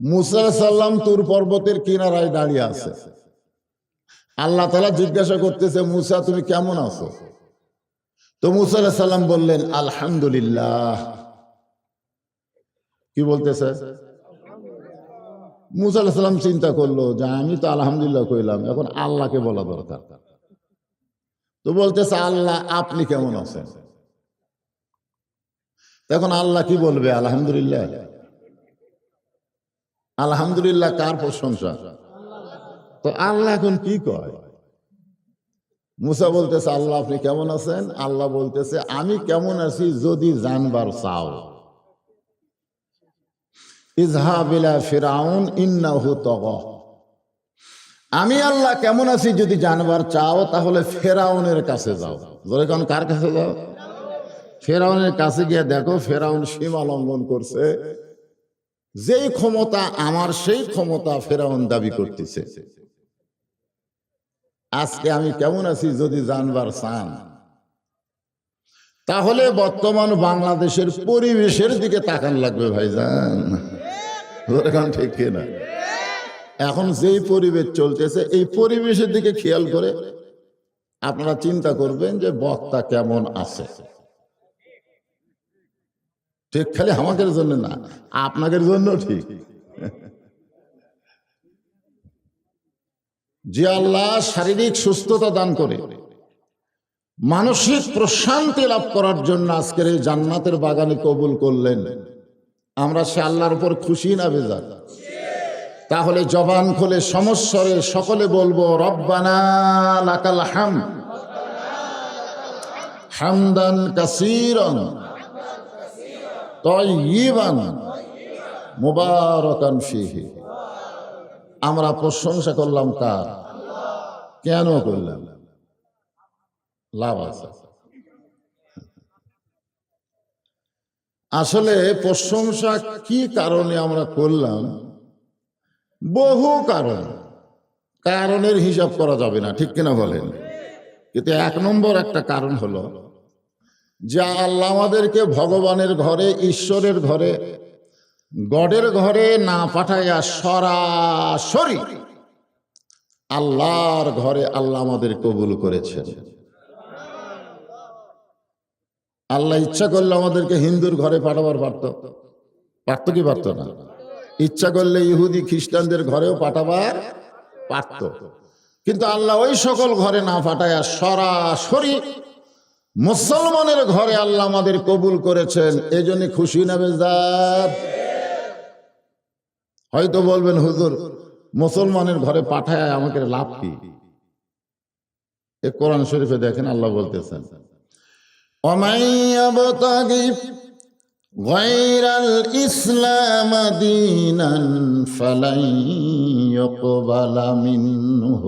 মুসা সাল্লাম তুর পর্বতের কিনারায় দাঁড়িয়ে আছে। আল্লাহ তালা জিজ্ঞাসা করতেছে, মুসা, তুমি কেমন আছো? তো মুসা বললেন, আলহামদুলিল্লাহ। কি বলতেছে? মুসা চিন্তা করল যে, আমি তো আলহামদুলিল্লাহ কইলাম, এখন আল্লাহকে বলা দরকার। তো বলতেছে, আল্লাহ, আপনি কেমন আছেন? এখন আল্লাহ কি বলবে? আলহামদুলিল্লাহ। আলহামদুলিল্লাহ, কার প্রশংসা? তো আল্লাহ এখন কি কয়? মুসা বলতেছে, আল্লাহ, আপনি কেমন আছেন? আল্লাহ বলতেছে, আমি কেমন আছি যদি জানবার চাও। ইজহাবিলা ফিরাউন, ইন্নাহু তগ। আমি আল্লাহ কেমন আছি যদি জানবার চাও, তাহলে ফেরাউনের কাছে যাও। কারণ কার কাছে যাও? ফেরাউনের কাছে গিয়ে দেখো, ফেরাউন সীমা লঙ্ঘন করছে। যেই ক্ষমতা আমার, সেই ক্ষমতা ফেরাউন দাবি করতেছে। আজকে আমি কেমন আছি যদি জানবার চান? তাহলে বর্তমান বাংলাদেশের পরিবেশের দিকে তাকান লাগবে ভাইজান। এখন ঠিক কিনা এখন যেই পরিবেশ চলতেছে, এই পরিবেশের দিকে খেয়াল করে আপনারা চিন্তা করবেন যে বক্তা কেমন আছে। ঠিক, খালি আমাদের জন্য না, আপনাদের জন্য ঠিক। যে আল্লাহ শারীরিক সুস্থতা দান করে, মানসিক প্রশান্তি লাভ করার জন্য আজকের এই জান্নাতের বাগানে কবুল করলেন, আমরা সে আল্লাহর উপর খুশি না বেজার? তাহলে জবান খোলে সমস্বরে সকলে বলব, রব্বানা হামদান কাসিরন। আমরা প্রশংসা করলাম কার? কেন করলাম? লাভ আছে। আসলে প্রশংসা কি কারণে আমরা করলাম? বহু কারণ। কারণের হিসাব করা যাবে না, ঠিক কিনা বলেন? কিন্তু এক নম্বর একটা কারণ হলো যা আল্লাহ আমাদেরকে ভগবানের ঘরে, ঈশ্বরের ঘরে, গডের ঘরে না পাঠাইয়া সরাসরি আল্লাহর ঘরে আল্লাহ আমাদের কবুল করেছেন। আল্লাহ ইচ্ছা করলে আমাদেরকে হিন্দুর ঘরে পাঠাবার পারত। পারত কি পারত না? ইচ্ছা করলে ইহুদি খ্রিস্টানদের ঘরেও পাঠাবার পারত। কিন্তু আল্লাহ ওই সকল ঘরে না পাঠাইয়া সরাসরি মুসলমানের ঘরে আল্লাহ আমাদের কবুল করেছেন এই জন্য খুশি না বেজার হয়তো বলবেন হুজুর মুসলমানের ঘরে পাঠায় আমাকে লাভ কি এ কোরআন শরীফে দেখেন আল্লাহ বলতেছেন ومن يبتغي غير الإسلام دينا فلن يقبل منه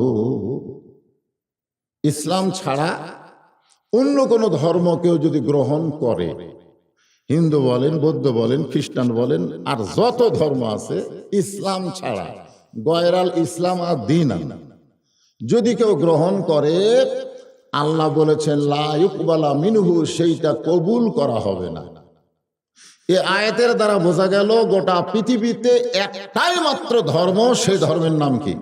ইসলাম ছাড়া অন্য কোনো ধর্ম কেউ যদি গ্রহণ করে, হিন্দু বলেন, বৌদ্ধ বলেন, খ্রিস্টান বলেন, আর যত ধর্ম আছে, ইসলাম ছাড়া, গয়রাল ইসলাম আর দিন যদি কেউ গ্রহণ করে, আল্লাহ বলেছেন লাইকবালা মিনহু, সেইটা কবুল করা হবে না। এ আয়াতের দ্বারা বোঝা গেল, গোটা পৃথিবীতে একটাই মাত্র ধর্ম, সেই ধর্মের নাম কি?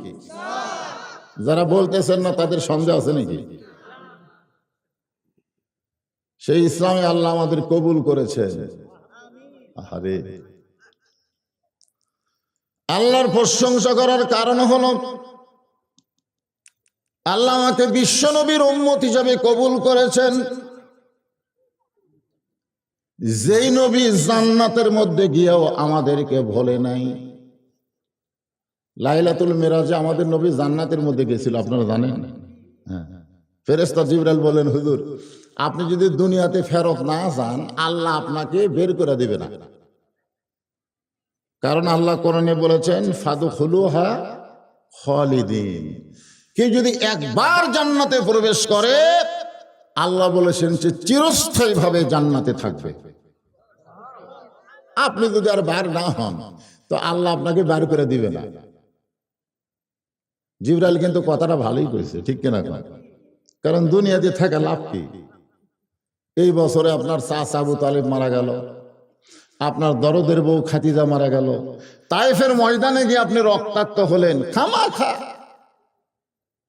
যারা বলতেছেন না, তাদের সন্দেহ আছে নাকি? সেই ইসলামে আল্লাহ আমাদের কবুল করেছেন। আরে আল্লাহর প্রশংসা করার কারণ হলো, আল্লাহ আমাকে বিশ্বনবীর উম্মত হিসাবে কবুল করেছেন। যেই নবী জান্নাতের মধ্যে গিয়েও আমাদেরকে ভোলে নাই। লাইলাতুল মেরাজে আমাদের নবী জান্নাতের মধ্যে গেছিল, আপনারা জানেন? হ্যাঁ। ফেরেস্তা জিবরাল বলেন হুজুর আপনি যদি দুনিয়াতে ফেরত না যান, আল্লাহ আপনাকে বের করে দেবে না। কারণ আল্লাহ কোরআনে বলেছেন ফাদু খুলুহা খালিদিন। কেউ যদি একবার জান্নাতে প্রবেশ করে, আল্লাহ বলেছেন যে চিরস্থায়ী ভাবে জান্নাতে থাকবে। আপনি যদি আর বার না হন, তো আল্লাহ আপনাকে বার করে দিবে না। জিবরাইল কিন্তু কথাটা ভালোই করেছে ঠিক কিনা কারণ দুনিয়াতে থাকা লাভ কি? এই বছরে আপনার চা আবু তালিব মারা গেল। আপনার দরদের বউ খাতিজা মারা গেল। তাইফের ময়দানে গিয়ে আপনি রক্তাক্ত হলেন। খামা খা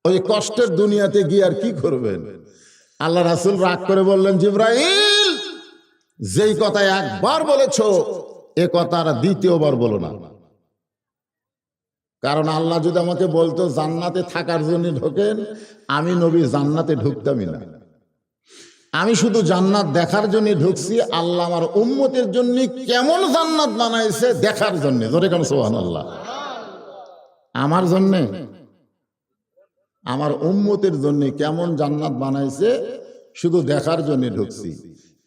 ওই কষ্টের দুনিয়াতে গিয়ে আর কি করবেন? আল্লাহ রাসুল রাগ করে বললেন, জিব্রাইল, যেই কথা একবার বলেছ, এ কথা আর দ্বিতীয়বার বলো না। কারণ আল্লাহ যদি আমাকে বলতো, জান্নাতে থাকার জন্য ঢোকেন, আমি নবী জান্নাতে ঢুকতামই না। আমি শুধু জান্নাত দেখার জন্য ঢুকছি, আল্লাহ আমার উম্মতের জন্য কেমন জান্নাত বানাইছে দেখার জন্য। ধরে কেন সোহান আল্লাহ আমার জন্যে? আমার উম্মতের জন্য কেমন জান্নাত বানাইছে, শুধু দেখার জন্য ঢুকছি।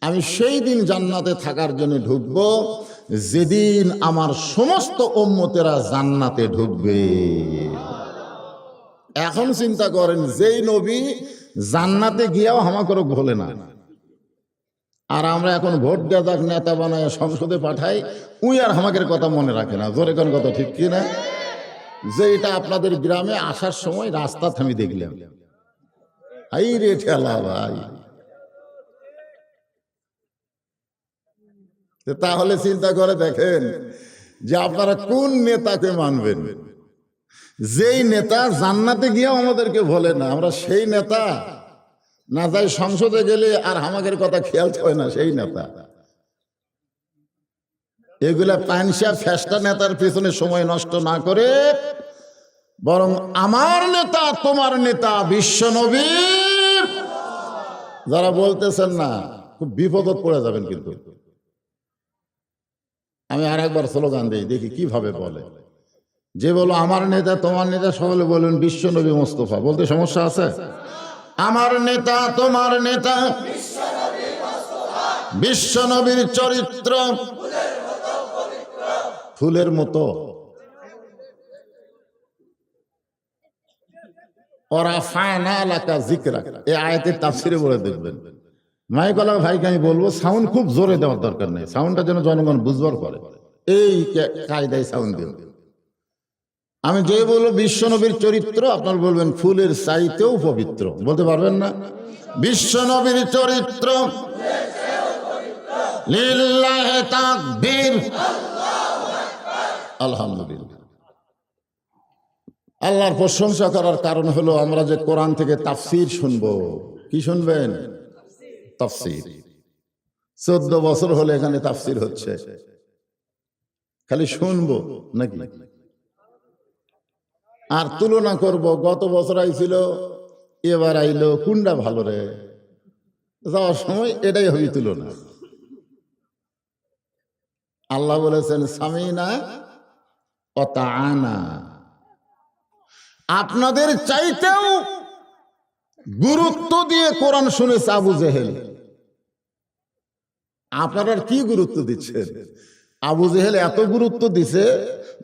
আমি সেই দিন জান্নাতে থাকার জন্য ঢুকব, যেদিন আমার সমস্ত উম্মতেরা জান্নাতে ঢুকবে। এখন চিন্তা করেন, যেই নবী জান্নাতে গিয়াও হামাকর ভোলে না। আর আমরা এখন ভোট দেওয়া নেতা বানায় সংসদে পাঠাই, উই আর হামাকের কথা মনে রাখে না। জোরে কোন কথা ঠিক কি না যে এটা আপনাদের গ্রামে আসার সময় রাস্তা থামি দেখলাম। হাই রে ঠেলা ভাই। তাহলে চিন্তা করে দেখেন যে আপনারা কোন নেতাকে মানবেন? যেই নেতা জান্নাতে গিয়েও আমাদেরকে বলে না, আমরা সেই নেতা। না যাই সংসদে গেলে আর আমাদের কথা খেয়াল হয় না, সেই নেতা। এগুলা পানসা ফেস্টা নেতার পিছনে সময় নষ্ট না করে, বরং আমার নেতা, তোমার নেতা, বিশ্ব নবীর। যারা বলতেছেন না, খুব বিপদত পড়ে যাবেন কিন্তু। আমি আর একবার স্লোগান দিই, দেখি কীভাবে বলে। যে বলো, আমার নেতা, তোমার নেতা সকলে বলবেন বিশ্ব নবী মোস্তফা। বলতে সমস্যা আছে? আমার নেতা, তোমার নেতা। বিশ্ব নবীর চরিত্র ফুলের মতো। ওরা ফায়না এলাকা জিকরা এই আয়াতের তাফসিরে বলে দেখবেন। মাইকলা ভাইকে আমি বলব, সাউন্ড খুব জোরে দেওয়ার দরকার নেই। সাউন্ডটা যেন জনগণ বুঝবার করে এই কায়দায় সাউন্ড আমি যে বলব বিশ্বনবীর চরিত্র, আপনার বলবেন ফুলের চাইতেও পবিত্র। বলতে পারবেন না? বিশ্বনবীর চরিত্র আল্লাহর প্রশংসা করার কারণ হলো আমরা যে কোরআন থেকে তাফসির শুনব। কি শুনবেন? তাফসির। চোদ্দ বছর হলে এখানে তাফসির হচ্ছে। খালি শুনব নাকি? আর তুলনা করব, গত বছর আইছিল, এবার আইলো, কোনটা ভালো রে? যাওয়ার সময় এটাই হবি তুলনা। আল্লাহ বলেছেন, সামিনা অতানা আপনাদের চাইতেও গুরুত্ব দিয়ে কোরআন শুনেছে আবু জেহেল। আপনারা কি গুরুত্ব দিচ্ছেন? আবু জেহেল এত গুরুত্ব দিছে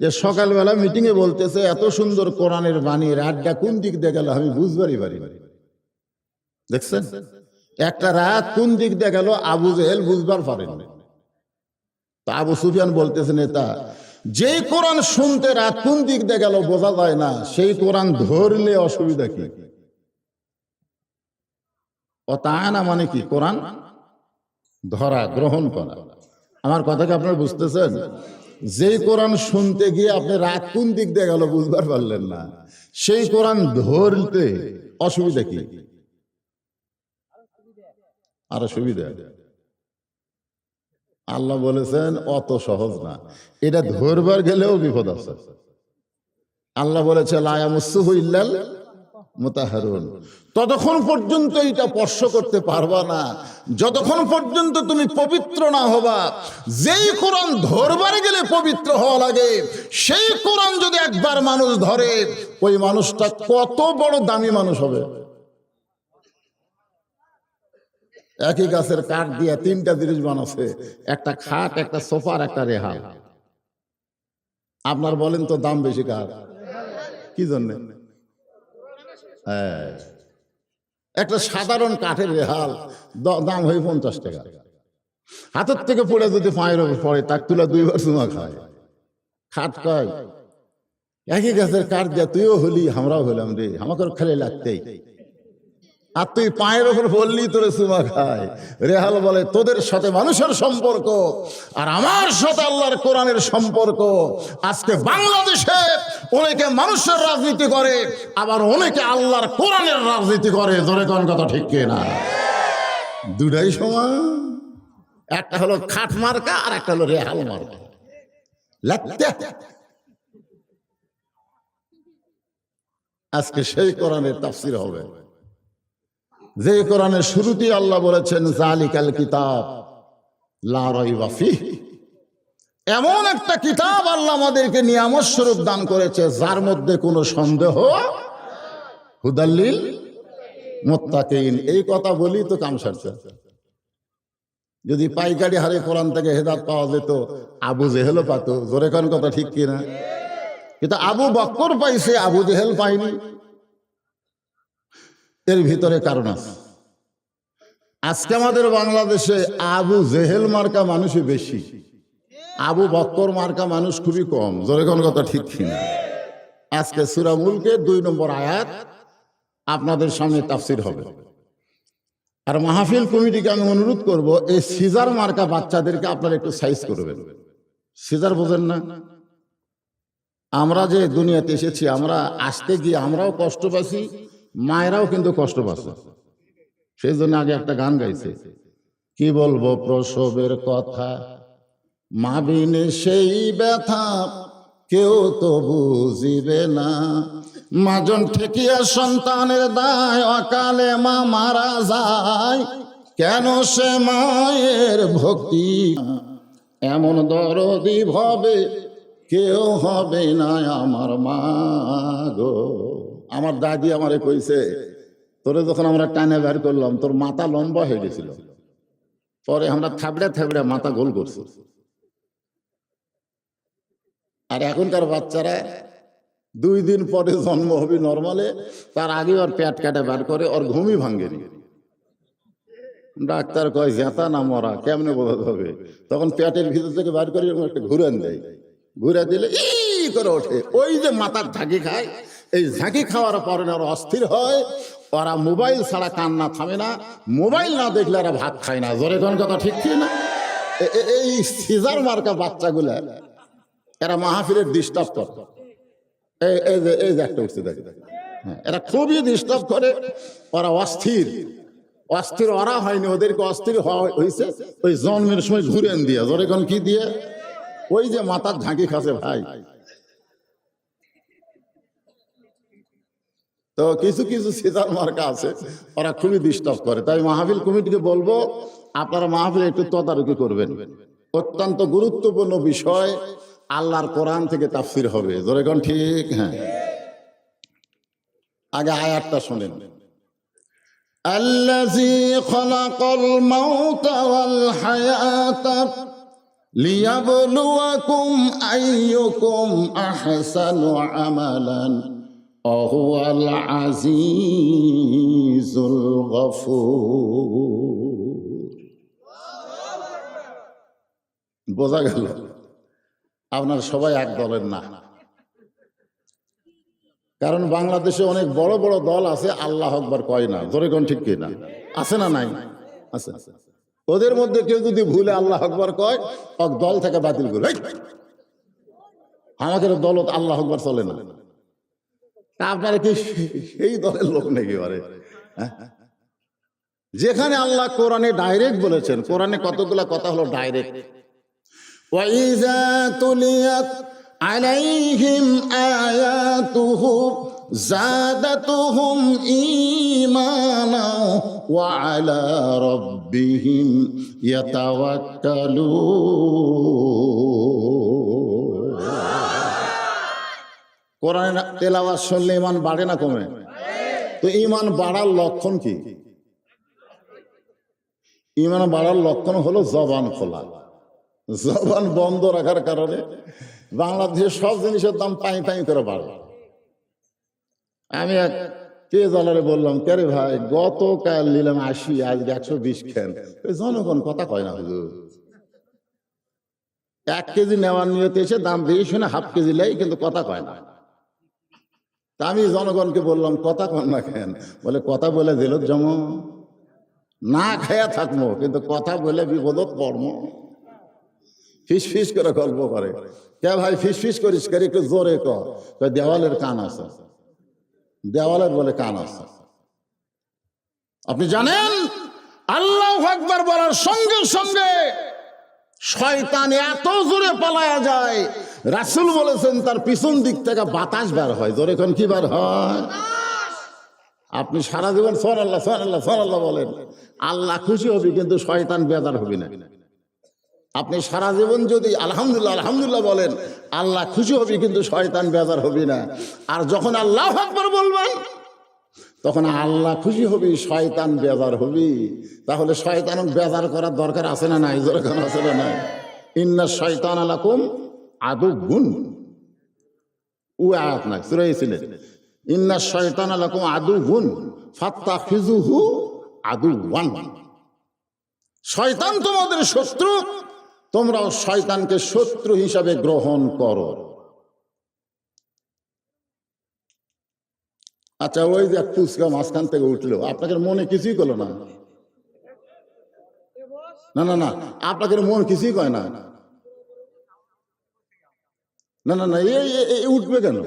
যে সকালবেলা মিটিং এ বলতেছে, এত সুন্দর কোরআনের বাণী, রাতটা কোন দিক দিয়ে গেল? আমি বুঝবারই পারি দেখছেন? একটা রাত কোন দিক দিয়ে গেল আবু জেহেল বুঝবার পারেন তা আবু সুফিয়ান বলতেছে, নেতা যেই কোরআন শুনতে রাত কোন দিক দিয়ে গেল বোঝা যায় না, সেই কোরআন ধরলে অসুবিধা কি? ও তা না মানে কি? কোরআন ধরা, গ্রহণ করা। আমার কথাকে আপনারা বুঝতেছেন? যেই কোরআন শুনতে গিয়ে আপনি রাত কোন দিক দিয়ে গেল বুঝবার পারলেন না। সেই কোরআন ধরতে অসুবিধা কি? আরও সুবিধা আল্লাহ বলেছেন, অত সহজ না। এটা ধরবার গেলেও বিপদ আছে। আল্লাহ বলেছে লায়ামুসুহু ইল্লাল মুতাহারুন। ততক্ষণ পর্যন্ত এটা স্পর্শ করতে পারবা না। যতক্ষণ পর্যন্ত তুমি পবিত্র না হবা, যেই কোরআন ধরবার গেলে পবিত্র হওয়া লাগে, সেই কোরআন যদি একবার মানুষ ধরে, ওই মানুষটা কত বড় দামি মানুষ হবে। একই গাছের কাঠ দিয়ে তিনটা জিনিস বানাচ্ছে, একটা খাট, একটা সোফার একটা রেহাল। আপনার বলেন তো দাম বেশি কার? কি জন্যে? হ্যাঁ। একটা সাধারণ কাঠের রেহাল দাম হয় পঞ্চাশ টাকা। হাতের থেকে পড়ে যদি পায়ের উপর পড়ে তাক তুলা দুইবার চুমা খায়। খাট কয়, একই গাছের কাঠ দিয়া তুইও হলি, আমরাও হলাম রে আমাকে খেলে লাগতেই। আর তুই পায়ের ওপর বললি তোরে সুমা খায়। রেহাল বলে, তোদের সাথে মানুষের সম্পর্ক আর আমার সাথে আল্লাহর কোরআনের সম্পর্ক। আজকে বাংলাদেশে অনেকে মানুষের রাজনীতি করে, আবার অনেকে আল্লাহর কোরআনের রাজনীতি করে। ধরে কোন কথা ঠিক না দুটাই সমান। একটা হলো খাট মার্কা আর একটা হলো রেহাল মার্কা। আজকে সেই কোরআনের তাফসির হবে। যে কোরআনের শুরুতেই আল্লাহ বলেছেন, জালিকাল কিতাব, লা রাইবা ফিহ। এমন একটা কিতাব আল্লাহ আমাদেরকে নিয়ামত স্বরূপ দান করেছে, যার মধ্যে কোনো সন্দেহ হুদাল্লিল মোত্তাকিন। এই কথা বলি তো কাম সারছে। যদি পাইকারি হারে কোরআন থেকে হেদাত পাওয়া যেত, আবু জেহেলও পাত। জোরে কথা ঠিক কিনা? কিন্তু আবু বক্কর পাইছে, আবু জেহেল পাইনি এর ভিতরে কারণ আছে। আজকে আমাদের বাংলাদেশে আবু জেহেল মার্কা মানুষই বেশি। আবু বক্কর মার্কা মানুষ খুবই কম। জোরে কোন কথা ঠিক কিনা? আজকে সুরামুলকে দুই নম্বর আয়াত আপনাদের সামনে তাফসির হবে। আর মাহফিল কমিটিকে আমি অনুরোধ করব, এই সিজার মার্কা বাচ্চাদেরকে আপনারা একটু সাইজ করবেন। সিজার বোঝেন না? আমরা যে দুনিয়াতে এসেছি, আমরা আসতে গিয়ে আমরাও কষ্ট পাচ্ছি মায়েরাও কিন্তু কষ্ট পাচ্ছে। সেই জন্য আগে একটা গান গাইছে। কি বলব প্রসবের কথা? মা বিনে সেই ব্যথা কেউ তো বুঝিবে না। মাজন ঠেকিয়া সন্তানের দায়, অকালে মা মারা যায়। কেন সে মায়ের ভক্তি? এমন দরদি ভবে কেউ হবে না আমার মা গো। আমার দাদি আমারে কইছে, তোরে যখন আমরা টানে বের করলাম, তোর মাথা লম্বা হয়ে গেছিল। পরে আমরা থাবড়ে থাবড়ে মাথা গোল করছি। আর এখনকার বাচ্চারা দুই দিন পরে জন্ম হবে নর্মালে, তার আগে ওর পেট কাটে বার করে, ওর ঘুমই ভাঙ্গেনি ডাক্তার কয় জেতা না মরা, কেমনে বোঝাতে হবে তখন পেটের ভিতর থেকে বার করে একটা ঘুরান দেয়। ঘুরে দিলে ই করে ওঠে। ওই যে মাথার ঝাঁকি খায় এই ঝাঁকি খাওয়ার পরে ওরা অস্থির হয় ওরা মোবাইল ছাড়া কান্না থামে না মোবাইল না দেখলে ওরা ভাত খায় না। জোরে কোন কথা ঠিক কি না এই সিজার মার্কা বাচ্চাগুলা এরা মাহফিলের ডিস্টার্ব করে। এই এই যে এই যে একটা উঠছে দেখে হ্যাঁ, এরা খুবই ডিস্টার্ব করে ওরা অস্থির। অস্থির ওরা হয়নি ওদেরকে অস্থির হয়েছে ওই জন্মের সময় ঘুরেন দিয়ে। জোরে কোন কি দিয়ে? ওই যে মাথার ঝাঁকি খাসে ভাই। তো কিছু কিছু সিজার মার্কা আছে ওরা খুবই ডিস্টার্ব করে তাই মাহফিল কমিটিকে বলবো আপনারা মাহফিল একটু তদারকি করবেন অত্যন্ত গুরুত্বপূর্ণ বিষয় আল্লাহর কোরআন থেকে তাফসির হবে জোরে কোন ঠিক হ্যাঁ আগে আয়াতটা শোনেন الذي خلق الموت والحياة ليبلوكم أيكم أحسن عملا অহু আল বোঝা গেল আপনার সবাই এক দলের না কারণ বাংলাদেশে অনেক বড় বড় দল আছে আল্লাহ আকবার কয় না ধরে কোন ঠিক কিনা আছে না নাই আছে ওদের মধ্যে কেউ যদি ভুলে আল্লাহ আকবার কয় দল থেকে বাতিল করে আমাদের দলত আল্লাহ আকবার চলে না আপনারা কি সেই দলের লোক নাকি এবারে হ্যাঁ? যেখানে আল্লাহ কোরআনে ডাইরেক্ট বলেছেন কোরআনে কতগুলা কথা হলো ডাইরেক্ট وإذا تليت عليهم آياته زادتهم إيمانا وعلى ربهم يتوكلون কোরআন তেলাওয়াত শুনলে ইমান বাড়ে না কমে? তো ইমান বাড়ার লক্ষণ কি? ইমান বাড়ার লক্ষণ হলো জবান খোলা। জবান বন্ধ রাখার কারণে বাংলাদেশের সব জিনিসের দাম পাই পাই করে বাড়ে। আমি এক কে জালারে বললাম, কে রে ভাই, গতকাল নিলাম আশি আজ একশো বিশ খেন। জনগণ কথা কয় না এক কেজি নেওয়ার নিয়তে এসে দাম বেশি শুনে হাফ কেজি লাই কিন্তু কথা কয় না। তা আমি জনগণকে বললাম, কথা কন না কেন? বলে, কথা বলে দিল জম। না খায়া থাকব কিন্তু কথা বলে বিপদত পড়ম। ফিস ফিস করে গল্প করে। কে ভাই, ফিস ফিস করিস করে একটু জোরে কর দেওয়ালের কান আছে। দেওয়ালের বলে কান আছে। আপনি জানেন? আল্লাহ একবার বলার সঙ্গে সঙ্গে শয়তান এত জোরে পালায়া যায় রাসুল বলেছেন, তার পিছন দিক থেকে বাতাস বের হয়। জোরে কোন কি বার হয়? আপনি সারা জীবন সর আল্লাহ সর আল্লাহ সর আল্লাহ বলেন। আল্লাহ খুশি হবি, কিন্তু শয়তান বেদার হবি না। আপনি সারা জীবন যদি আলহামদুলিল্লাহ আলহামদুলিল্লাহ বলেন, আল্লাহ খুশি হবি, কিন্তু শয়তান বেজার হবি না। আর যখন আল্লাহ আকবর বলবেন, তখন আল্লাহ খুশি হবি, শয়তান বেজার হবি। তাহলে শয়তান বেজার করার দরকার আছে না নাই? দরকার আছে না নাই? ইন্না শয়তান আলাকুম আদু গুণ। ও আয়াত নাই সুরাইছিলেন ইন্না শয়তান আলাকুম আদু গুণ ফাত্তা খিজুহু আদু শয়তান তোমাদের শত্রু, তোমরাও শয়তানকে শত্রু হিসাবে গ্রহণ করো। আচ্ছা ওই যে পুচকা মাঝখান থেকে উঠল, আপনাদের মনে কিছুই করল না? না না না, আপনাদের মন কিছুই কয় না। না না না এই উঠবে কেন?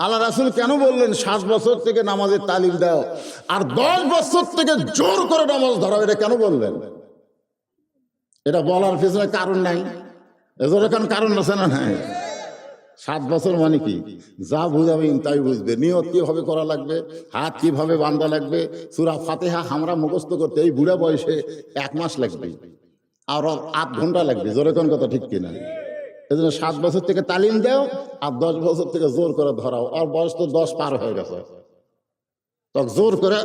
আল্লাহ রাসুল কেন বললেন, সাত বছর থেকে নামাজের তালিম দাও, আর দশ বছর থেকে জোর করে নামাজ ধরাও, এটা কেন বললেন? এটা বলার পেছনে কারণ নাই। এজোর এখন কারণ আছে না নাই? সাত বছর মানে কি? যা বুঝাবেন তাই বুঝবে। নিয়ত কীভাবে করা লাগবে, হাত কীভাবে বান্ধা লাগবে, সুরা ফাতেহা হামরা মুখস্থ করতে, এই বুড়া বয়সে এক মাস লাগবে, আর আধ ঘণ্টা লাগবে। জোরে কথা ঠিক কিনা? এই জন্য সাত বছর থেকে তালিম দাও আর দশ বছর থেকে জোর করে ধরাও। আর বয়স তো দশ পার হয়ে গেছে। তখন জোর করে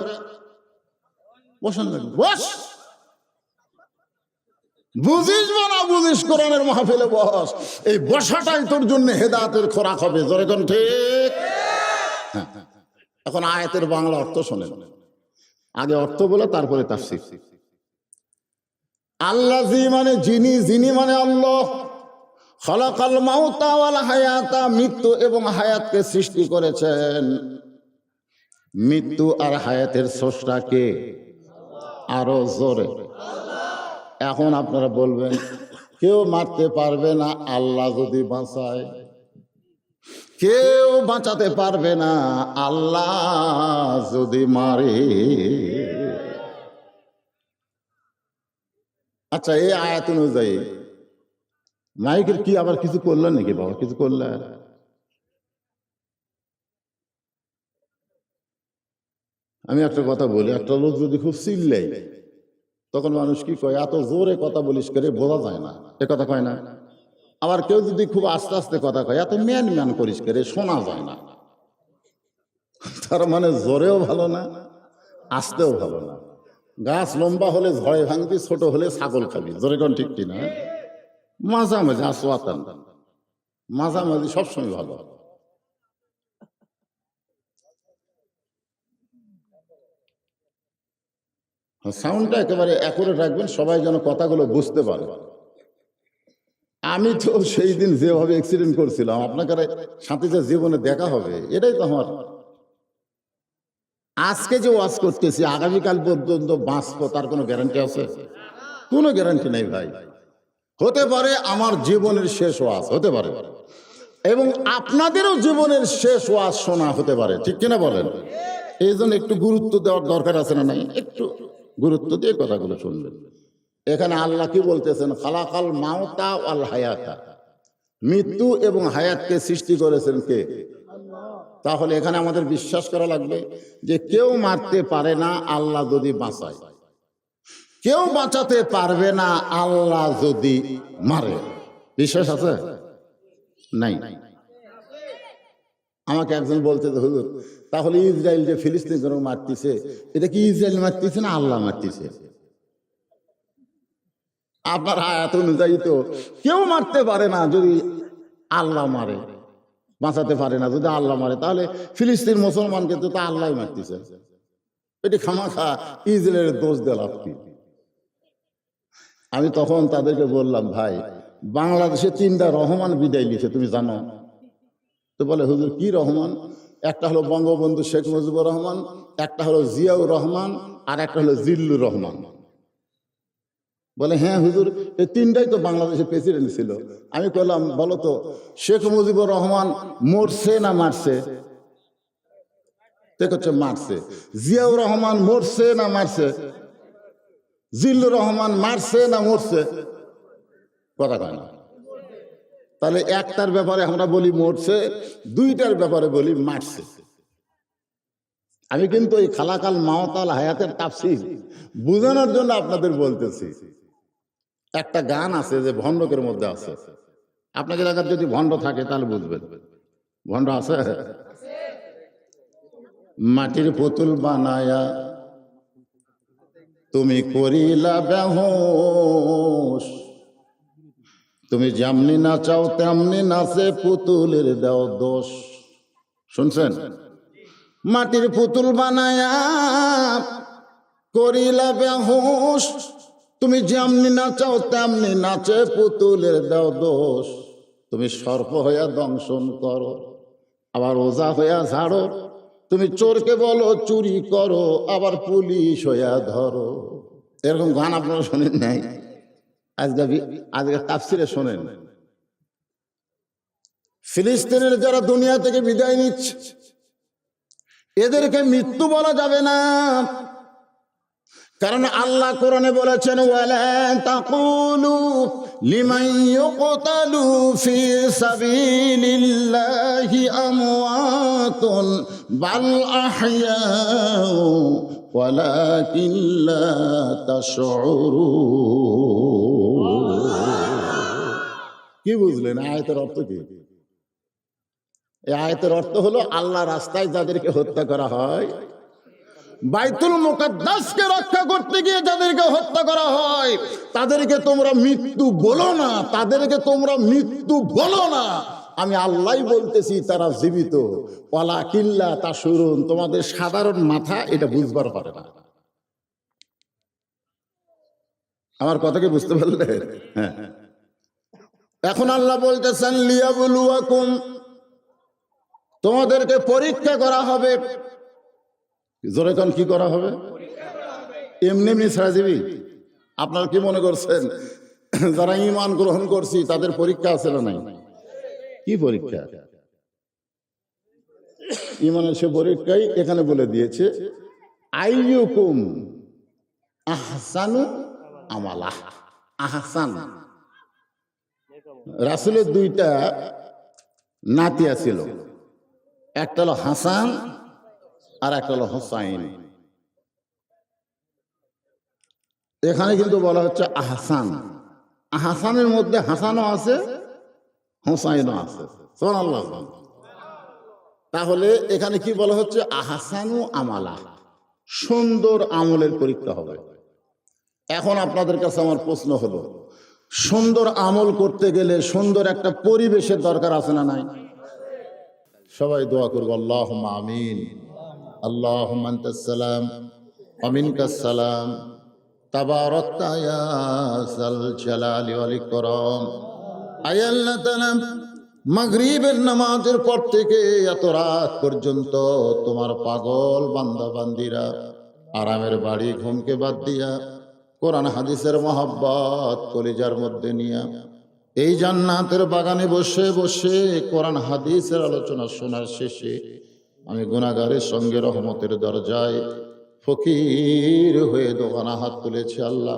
বসান বস! বুঝিস না বুঝিস কোরআনের মাহফিলে বস। এই বসাটাই তোর জন্য হেদাতের খোরাক হবে। জোরে কোন ঠিক? হ্যাঁ, হ্যাঁ। এখন আয়াতের বাংলা অর্থ শোনেন। আগে অর্থ বলে তারপরে তাফসীর। আল্লাহ মানে যিনি যিনি মানে আল্লাহ। খলাকাল মাউতা ওয়াল হায়াতা, মৃত্যু এবং হায়াতকে সৃষ্টি করেছেন। মৃত্যু আর হায়াতের স্রষ্টাকে আরও জোরে। এখন আপনারা বলবেন, কেউ মারতে পারবে না, আল্লাহ যদি বাঁচায়। কেউ বাঁচাতে পারবে না, আল্লাহ যদি মারে। আচ্ছা এই আয়াত অনুযায়ী মাইকের কি আবার কিছু করলেন নাকি বাবা? কিছু করলেন আমি একটা কথা বলি, একটা লোক যদি খুব চিল্লাই তখন মানুষ কি কয়, এত জোরে কথা বলিস করে, বোঝা যায় না। এ কথা কয় না। আবার কেউ যদি খুব আস্তে আস্তে কথা কয়, এত ম্যান ম্যান করিস করে, শোনা যায় না। তার মানে জোরেও ভালো না, আসতেও ভালো না। গাছ লম্বা হলে, ঝড়ে ভাঙবি ছোট হলে ছাগল খাবি। জোরে কোন ঠিক কিনা? মাঝামাঝি আসওয়াতান। মাঝামাঝি সবসময় ভালো। সাউন্ডটা একেবারে অ্যাকুরেট রাখবেন, সবাই যেন কথাগুলো বুঝতে পারে। আমি তো সেই দিন যেভাবে অ্যাক্সিডেন্ট করছিলাম, আপনাকে সাথে যে জীবনে দেখা হবে, এটাই তো আমার। আজকে যে ওয়াজ করতেছি, আগামীকাল পর্যন্ত বাঁচবো, তার কোনো গ্যারান্টি আছে? কোনো গ্যারান্টি নেই ভাই। হতে পারে আমার জীবনের শেষ ওয়াজ, হতে পারে। এবং আপনাদেরও জীবনের শেষ ওয়াজ শোনা হতে পারে, ঠিক কিনা বলেন? এই জন্য একটু গুরুত্ব দেওয়ার দরকার আছে না নাই? একটু গুরুত্ব দিয়ে কথাগুলো শুনবেন। এখানে আল্লাহ কি বলতেছেন? খালাকাল মাওতা আল হায়াতা। মৃত্যু এবং হায়াতকে সৃষ্টি করেছেন কে? তাহলে এখানে আমাদের বিশ্বাস করা লাগবে যে কেউ মারতে পারে না, আল্লাহ যদি বাঁচায়। কেউ বাঁচাতে পারবে না, আল্লাহ যদি মারে। বিশ্বাস আছে? নাই। আমাকে একজন বলতে হুজুর, তাহলে ইসরায়েল যে ফিলিস্তিন কোনো মারতেছে, এটা কি ইসরায়েল মারতেছে না আল্লাহ মারতেছে? আপনার আয়াত অনুযায়ী তো কেউ মারতে পারে না যদি আল্লাহ মারে। বাঁচাতে পারে না যদি আল্লাহ মারে, তাহলে ফিলিস্তিন মুসলমানকে তো তা আল্লাহ মারতেছে। এটি খামাখা ইসরায়েলের দোষ কি? আমি তখন তাদেরকে বললাম, ভাই, বাংলাদেশে তিনটা রহমান বিদায় লিখে, তুমি জানো? তো বলে, হুজুর, কি রহমান? একটা হলো বঙ্গবন্ধু শেখ মুজিবুর রহমান, একটা হলো জিয়াউর রহমান, আর একটা হলো জিল্লুর রহমান। বলে হ্যাঁ হুজুর, এই তিনটাই তো বাংলাদেশের প্রেসিডেন্ট ছিল। আমি বললাম বলো তো, শেখ মুজিবুর রহমান মরছে না মারছে? হচ্ছে মারছে। জিয়াউর রহমান মরছে না মারছে? জিল্লুর রহমান মারছে না মরছে? কথা কয় না। তাহলে একটার ব্যাপারে আমরা বলি মরছে, দুইটার ব্যাপারে বলি মারছে। আমি কিন্তু এই খালাকাল মাওতাল হায়াতের তাফসির বোঝানোর জন্য আপনাদের বলতেছি। একটা গান আছে যে ভণ্ডকের মধ্যে আছে। আপনাদের এলাকার যদি ভণ্ড থাকে তাহলে বুঝবেন। ভণ্ড আছে? মাটির পুতুল বানায়া তুমি করিলা বেহোশ তুমি যেমনি নাচাও তেমনি নাচে পুতুলের দেও দোষ। শুনছেন? মাটির পুতুল বানায়া করিলা বেহুশ তুমি যেমনি নাচাও তেমনি নাচে পুতুলের দেও দোষ। তুমি সর্প হইয়া দংশন করো, আবার ওজা হইয়া ঝাড়ো। তুমি চোরকে বলো, চুরি করো, আবার পুলিশ হইয়া ধরো। এরকম গান আপনারা শোনেন নাই? আজকে আজকে তাফসিরে শোনেন। ফিলিস্তিনের যারা দুনিয়া থেকে বিদায় নিচ্ছে, এদেরকে মৃত্যু বলা যাবে না। কারণ আল্লাহ কোরআনে বলেছেন ইউকতালু ফি বাল আহইয়াউ ওয়ালাকিন লা কি বুঝলেন? আয়াতের অর্থ কি? এই আয়াতের অর্থ হলো আল্লাহ রাস্তায় যাদেরকে হত্যা করা হয়, বাইতুল মুকাদ্দাসকে রক্ষা করতে গিয়ে যাদেরকে হত্যা করা হয়, তাদেরকে তোমরা মৃত্যু বলো না, তাদেরকে তোমরা মৃত্যু বলো না। আমি আল্লাহ বলতেছি, তারা জীবিত। ওয়ালা কিল্লা তা শুরুন তোমাদের সাধারণ মাথা এটা বুঝবার পারে না। আমার কথাকে বুঝতে পারলে? হ্যাঁ। এখন আল্লাহ বলতেছেন, লিয়াবুলুয়াকুম, তোমাদেরকে পরীক্ষা করা হবে। জোরে কি করা হবে? এমনি এমনি ছাড়া দিবি আপনারা কি মনে করছেন? যারা ইমান গ্রহণ করছি, তাদের পরীক্ষা আছে না নাই? কি পরীক্ষা? ইমানের সে পরীক্ষাই এখানে বলে দিয়েছে, আইয়ুকুম আহসানু আমালা আহসান। রাসুলের দুইটা নাতিয়া ছিল একটা হলো হাসান আর একটা হলো হোসাইন। এখানে কিন্তু বলা হচ্ছে আহসান। আহসানের মধ্যে হাসানও আছে হোসাইনও আছে। সোনাল্লাহ তাহলে এখানে কি বলা হচ্ছে? আহসানু আমালা। সুন্দর আমলের পরীক্ষা হবে। এখন আপনাদের কাছে আমার প্রশ্ন হলো, সুন্দর আমল করতে গেলে সুন্দর একটা পরিবেশের দরকার আছে না নাই? সবাই দোয়া করব আল্লাহ আমিন। আল্লাহ সালাম আমিন সালাম। তাবারকতা ইয়া যাল জালালি ওয়াল ইকরাম। আয় মাগরিবের নামাজের পর থেকে এত রাত পর্যন্ত তোমার পাগল বান্দা বান্দিরা আরামের বাড়ি ঘুমকে বাদ দিয়া, কোরআন হাদিসের মহাব্বত কলিজার মধ্যে নিয়া, এই জান্নাতের বাগানে বসে বসে কোরআন হাদিসের আলোচনা শোনার শেষে আমি গুণাগারের সঙ্গে রহমতের দরজায় ফকির হয়ে দোকানা হাত তুলেছি আল্লাহ।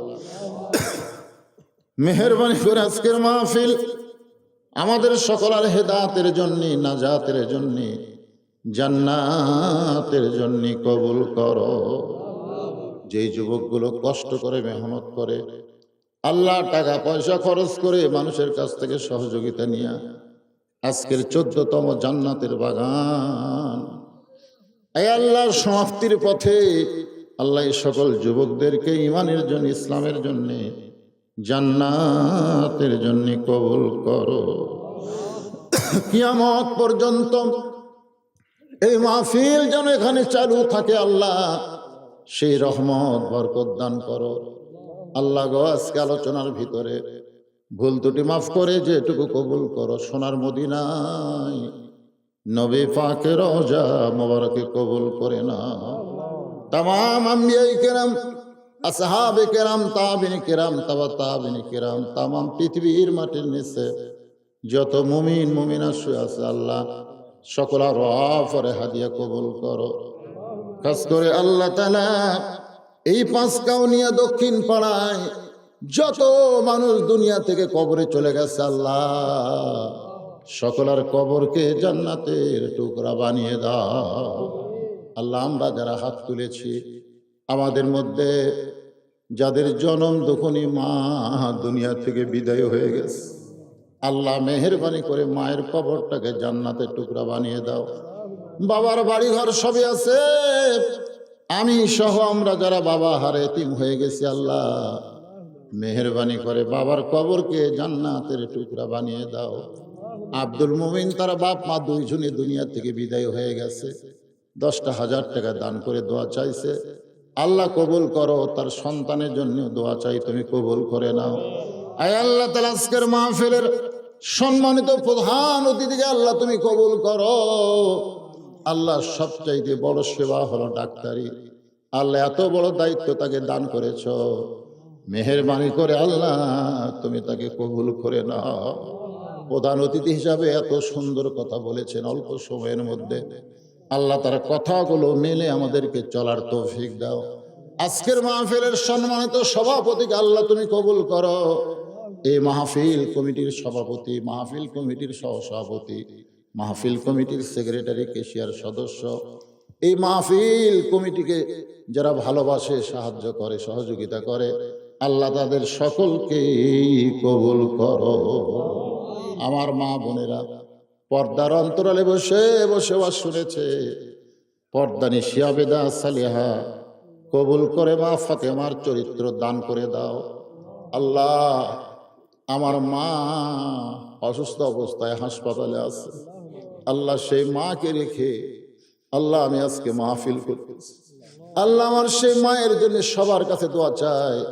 মেহরবানি করে আজকের মাহফিল আমাদের সকলের হেদাতের জন্যে, নাজাতের জন্যে, জান্নাতের জন্যে কবুল কর। যেই যুবকগুলো কষ্ট করে, মেহনত করে, আল্লাহ টাকা পয়সা খরচ করে মানুষের কাছ থেকে সহযোগিতা নিয়ে আজকের চোদ্দতম জান্নাতের বাগান। এই আল্লাহর সমাপ্তির পথে আল্লাহ সকল যুবকদেরকে ইমানের জন্য, ইসলামের জন্য জান্নাতের জন্য কবুল করো। কিয়ামত পর্যন্ত এই মাহফিল যেন এখানে চালু থাকে আল্লাহ, সেই রহমত, বরকত দান করো। আল্লাহ গো, আজকে আলোচনার ভিতরে ভুল ত্রুটি মাফ করে যেটুকু কবুল করো। সোনার মদিনায় নবী পাকের রোজা মোবারকে কবুল করে না তাম আম্বিয়াই কেরাম আসহাবে কেরাম, তাবিন কেরাম, তাবা তাবিন কেরাম তাম পৃথিবীর মাটির নিচে যত মুমিন, মুমিনা শুয়ে আছে আল্লাহ, সকল রফরে হাদিয়া কবুল করো। খাস করে আল্লাহ তালা এই পাঁচ কাউনিয়া দক্ষিণ পাড়ায় যত মানুষ দুনিয়া থেকে কবরে চলে গেছে আল্লাহ সকলার কবরকে জান্নাতের টুকরা বানিয়ে দাও। আল্লাহ, আমরা যারা হাত তুলেছি আমাদের মধ্যে যাদের জনম তখনই মা দুনিয়া থেকে বিদায় হয়ে গেছে। আল্লাহ মেহরবানি করে মায়ের কবরটাকে জান্নাতের টুকরা বানিয়ে দাও। বাবার বাড়ি ঘর সবই আছে। আমি সহ আমরা যারা বাবা হারে তিম হয়ে গেছি আল্লাহ। মেহরবানি করে বাবার কবরকে জান্নাতের টুকরা বানিয়ে দাও। আব্দুল মুমিন তার বাপ মা দুইজনে দুনিয়া থেকে বিদায় হয়ে গেছে। দশটা হাজার টাকা দান করে দোয়া চাইছে। আল্লাহ কবুল করো, তার সন্তানের জন্য দোয়া চাই, তুমি কবুল করে নাও। আয় আল্লাহ তালা আজকের মাহফিলের সম্মানিত প্রধান অতিথিকে আল্লাহ তুমি কবুল করো। আল্লাহ সবচাইতে বড় সেবা হলো ডাক্তারি। আল্লাহ এত বড় দায়িত্ব তাকে দান করেছ। মেহরবানি করে আল্লাহ তুমি তাকে কবুল করে নাও। প্রধান অতিথি হিসাবে এত সুন্দর কথা বলেছেন অল্প সময়ের মধ্যে। আল্লাহ তার কথাগুলো মেলে আমাদেরকে চলার তৌফিক দাও। আজকের মাহফিলের সম্মানিত সভাপতিকে আল্লাহ তুমি কবুল করো। এই মাহফিল কমিটির সভাপতি, মাহফিল কমিটির সহসভাপতি, মাহফিল কমিটির সেক্রেটারি, কেশিয়ার সদস্য। এই মাহফিল কমিটিকে যারা ভালোবাসে, সাহায্য করে, সহযোগিতা করে, আল্লাহ তাদের সকলকে কবুল করো। আমার মা বোনেরা পর্দার অন্তরালে বসে বসে ওয়াজ শুনেছে। পর্দা পর্দানি শিয়াবেদা সালিহা, কবুল করে মা ফাতেমার চরিত্র দান করে দাও। আল্লাহ, আমার মা অসুস্থ অবস্থায় হাসপাতালে আছে। আল্লাহ সেই মাকে রেখে, আল্লাহ আমি আজকে মাহফিল করতেছি। আল্লাহ আমার সেই মায়ের জন্য সবার কাছে দোয়া চাই।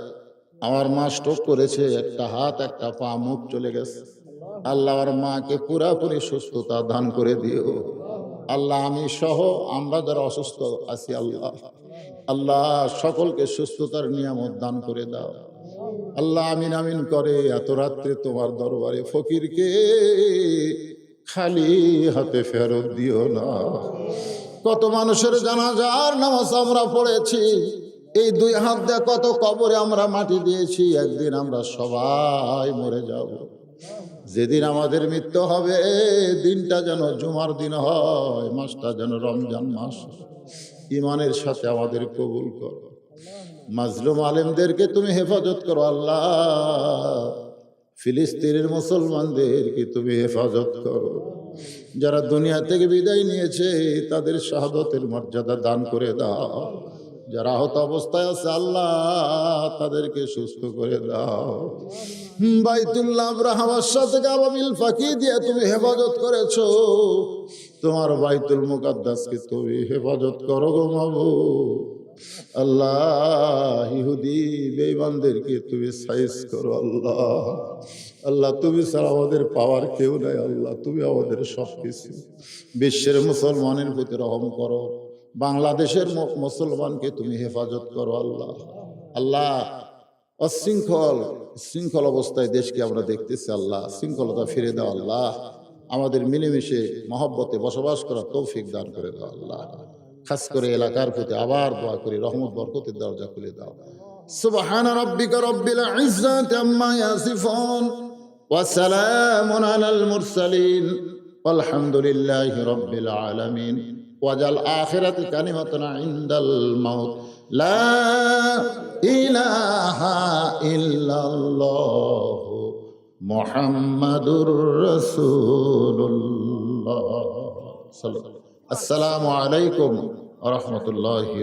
আমার মা স্ট্রোক করেছে, একটা হাত, একটা পা, মুখ চলে গেছে। আল্লাহ আমার মাকে পুরাপুরি সুস্থতা দান করে দিও। আল্লাহ, আমি সহ আমরা যারা অসুস্থ আছি, আল্লাহ। আল্লাহ, সকলকে সুস্থতার নিয়ামত দান করে দাও। আল্লাহ, আমিন আমিন করে এত রাত্রে তোমার দরবারে ফকিরকে খালি হাতে ফেরত দিও না। কত মানুষের জানাজার নামাজ আমরা পড়েছি। এই দুই হাত দিয়ে কত কবরে আমরা মাটি দিয়েছি। একদিন আমরা সবাই মরে যাব। যেদিন আমাদের মৃত্যু হবে, দিনটা যেন জুমার দিন হয়, মাসটা যেন রমজান মাস ইমানের সাথে আমাদের কবুল করো। মাজলুম আলেমদেরকে তুমি হেফাজত করো, আল্লাহ। ফিলিস্তিনের মুসলমানদেরকে তুমি হেফাজত করো। যারা দুনিয়া থেকে বিদায় নিয়েছে, তাদের শাহাদতের মর্যাদা দান করে দাও। যারা আহত অবস্থায় আছে, আল্লাহ তাদেরকে সুস্থ করে দাও। বাইতুল্লাহ আব্রাহামার সাথে আবাবিল ফাঁকি দিয়ে তুমি হেফাজত করেছ। তোমার বাইতুল মুকাদ্দাসকে তুমি হেফাজত করো গো মাবু আল্লাহ ইহুদি বেঈমানদেরকে তুমি সাইজ করো, আল্লাহ। আল্লাহ, তুমি ছাড়া আমাদের পাওয়ার কেউ নাই, আল্লাহ, তুমি আমাদের সব কিছু বিশ্বের মুসলমানের প্রতি রহম করো। বাংলাদেশের মু- মুসলমানকে তুমি হেফাজত করো আল্লাহ আল্লাহ অশৃঙ্খল শৃঙ্খল অবস্থায় দেশকে আমরা দেখতেছি আল্লাহ শৃঙ্খলতা ফিরে দাও আল্লাহ আমাদের মিলেমিশে মহব্বতে বসবাস করা তৌফিক দান করে দাও আল্লাহ খাস করে এলাকার প্রতি আবার দোয়া করি রহমত বরকতের দরজা খুলে দাও সুবহান রাব্বিকা রাব্বিল ইজ্জাতি আম্মা ইয়াসিফুন ওয়া সালামুন আলাল মুরসালিন والحمد لله رب العالمين ওয়াজাল আখিরাতি না ইনদাল মাউত। লা ইলাহা ইল্লাল্লাহ মুহাম্মাদুর রসুল্লাহ আসসালামু আলাইকুম ওয়া রাহমাতুল্লাহি